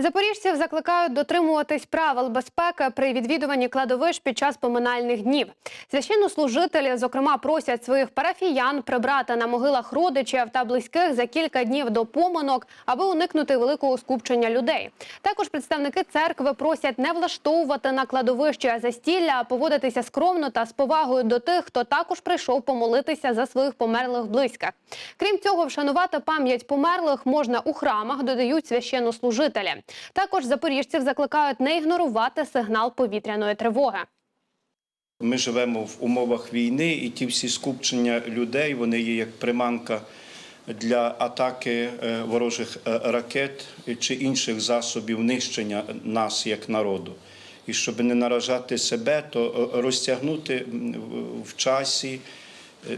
Запоріжців закликають дотримуватись правил безпеки при відвідуванні кладовищ під час поминальних днів. Священнослужителі, зокрема, просять своїх парафіян прибрати на могилах родичів та близьких за кілька днів до поминок, аби уникнути великого скупчення людей. Також представники церкви просять не влаштовувати на кладовищі застілля, а поводитися скромно та з повагою до тих, хто також прийшов помолитися за своїх померлих близьких. Крім цього, вшанувати пам'ять померлих можна у храмах, додають священнослужителі. Також запоріжців закликають не ігнорувати сигнал повітряної тривоги. Ми живемо в умовах війни, і ті всі скупчення людей вони є як приманка для атаки е, ворожих е, ракет чи інших засобів нищення нас як народу. І щоб не наражати себе, то е, розтягнути в- часі,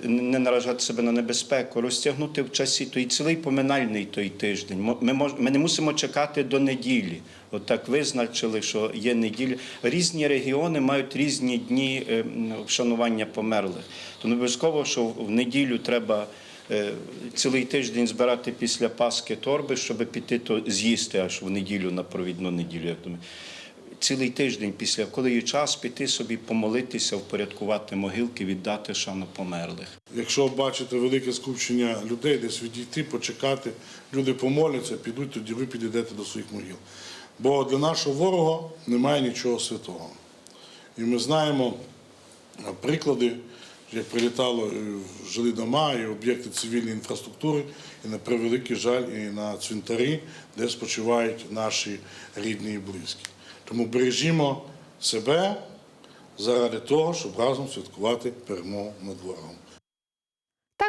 не наражати себе на небезпеку, розтягнути в часі той цілий поминальний той тиждень. Ми, мож, ми не мусимо чекати до неділі. От так визначили, що є неділя. Різні регіони мають різні дні е, вшанування померлих. То не обов'язково, що в неділю треба. е, Цілий тиждень збирати після Пасхи торби, щоб піти то з'їсти аж в неділю на провідну неділю. Я думаю, цілий тиждень після, коли є час піти собі помолитися, впорядкувати могилки, віддати шану померлих. Якщо бачите велике скупчення людей, десь відійти, почекати, люди помоляться, підуть, тоді ви підійдете до своїх могил. Бо для нашого ворога немає нічого святого. І ми знаємо приклади, як прилітало е, жилі дома і об'єкти цивільної інфраструктури, і на превеликий жаль, і на цвинтарі, де спочивають наші рідні і близькі. Тому бережімо себе заради того, щоб разом святкувати перемогу над ворогом.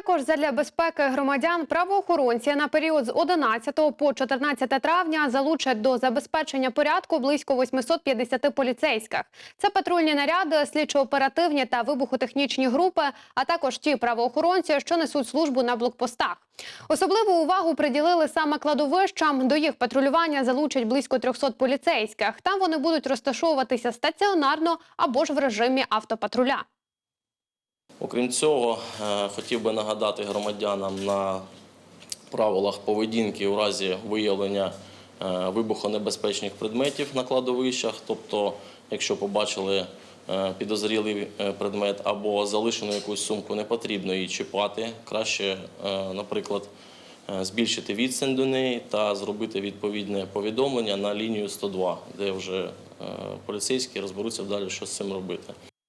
Також задля безпеки громадян правоохоронці на період з 11 по 14 травня залучать до забезпечення порядку близько 850 поліцейських. Це патрульні наряди, слідчо-оперативні та вибухотехнічні групи, а також ті правоохоронці, що несуть службу на блокпостах. Особливу увагу приділили саме кладовищам. До їх патрулювання залучать близько 300 поліцейських. Там вони будуть розташовуватися стаціонарно або ж в режимі автопатруля. Окрім цього, е, хотів би нагадати громадянам на правилах поведінки у разі виявлення е, вибухонебезпечних предметів на кладовищах. Тобто, якщо побачили е, підозрілий предмет або залишену якусь сумку, не потрібно її чіпати. Краще, наприклад, збільшити відстань до неї та зробити відповідне повідомлення на лінію 102, де вже поліцейські розберуться далі, що з цим робити.